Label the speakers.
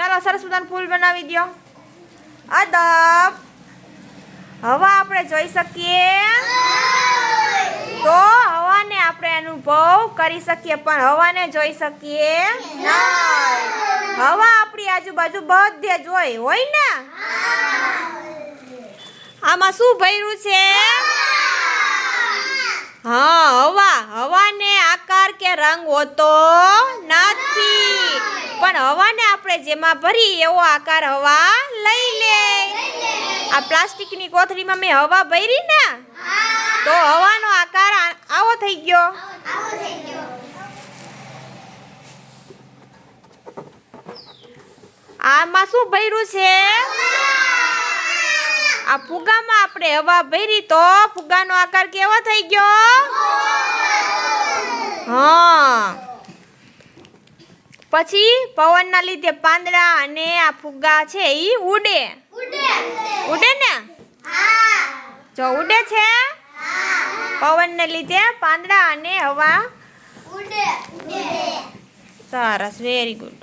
Speaker 1: ચાલો સરસ મજાનું ફૂલ બનાવી દો અદબ. હવા આપણે જોઈ શકીએ. તો હવાને આપણે અનુભવ કરી શકીએ, પણ હવાને જોઈ શકીએ હવા આપણી આજુબાજુ બધે જ હોય હોય ને? આમાં શું ભર્યું છે? હા, હવા. હવાને આકાર કે રંગ હોતો નથી. પણ હવાને આપણે જેમાં ભરી એવો આકાર હવા લઈ લે આ પ્લાસ્ટિકની કોથળીમાં મેં હવા ભરી ને તો હવાનો આકાર આવો થઈ ગયો. આમાં શું ભર્યું છે? આ ફુગામાં આપણે હવા ભરી તો ફુગાનો આકાર કેવો થઈ ગયો? હા. પછી પવનના લીધે પાંદડા અને આ ફુગ્ગા છે એ ઉડે. ઉડે. ને? જો ઉડે છે? પવનને લીધે પાંદડા અને હવા સરસ વેરી ગુડ